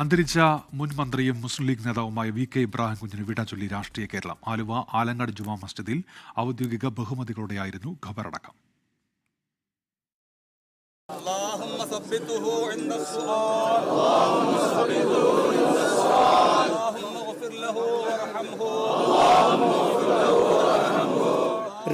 അന്തരിച്ച മുൻ മന്ത്രിയും മുസ്ലിം ലീഗ് നേതാവുമായ വി കെ ഇബ്രാഹിം കുഞ്ഞിന് വിട ചൊല്ലി രാഷ്ട്രീയ കേരളം. ആലുവ ആലങ്ങാട് ജുമാ മസ്ജിദിൽ ഔദ്യോഗിക ബഹുമതികളോടെയായിരുന്നു ഖബറടക്കം.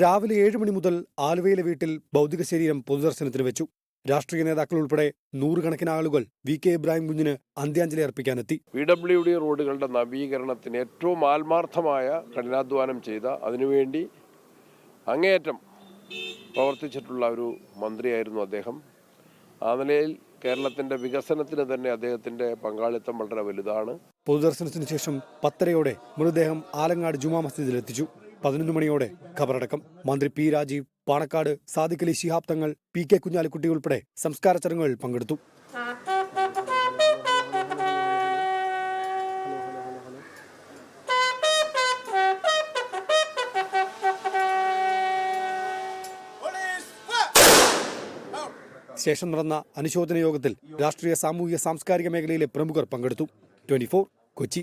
രാവിലെ ഏഴ് മണി മുതൽ ആലുവയിലെ വീട്ടിൽ ഭൗതിക ശരീരം പൊതുദർശനത്തിന് വെച്ചു. രാഷ്ട്രീയ നേതാക്കൾ ഉൾപ്പെടെ നൂറുകണക്കിന് ആളുകൾ വി കെ ഇബ്രാഹിം കുഞ്ഞിന് അന്ത്യാഞ്ജലി അർപ്പിക്കാനെത്തി. പി ഡബ്ല്യു ഡി റോഡുകളുടെ നവീകരണത്തിന് ഏറ്റവും ആത്മാർത്ഥമായ കഠിനാധ്വാനം ചെയ്ത അതിനുവേണ്ടി അങ്ങേയറ്റം പ്രവർത്തിച്ചിട്ടുള്ള ഒരു മന്ത്രിയായിരുന്നു അദ്ദേഹം. ആ നിലയിൽ കേരളത്തിന്റെ വികസനത്തിന് തന്നെ അദ്ദേഹത്തിന്റെ പങ്കാളിത്തം വളരെ വലുതാണ്. പൊതുദർശനത്തിന് ശേഷം പത്തരയോടെ മൃതദേഹം ആലങ്ങാട് ജുമാ മസ്ജിദിൽ എത്തിച്ചു പതിനൊന്ന് മണിയോടെ ഖബറടക്കം. മന്ത്രി P Rajeev Panakkad Sadiqali Shihab Thangal P K Kunhalikutty ഉൾപ്പെടെ സംസ്കാര ചടങ്ങുകളിൽ പങ്കെടുത്തു. ശേഷം നടന്ന അനുശോചന യോഗത്തിൽ രാഷ്ട്രീയ സാമൂഹിക സാംസ്കാരിക മേഖലയിലെ പ്രമുഖർ പങ്കെടുത്തു. ട്വന്റി കൊച്ചി.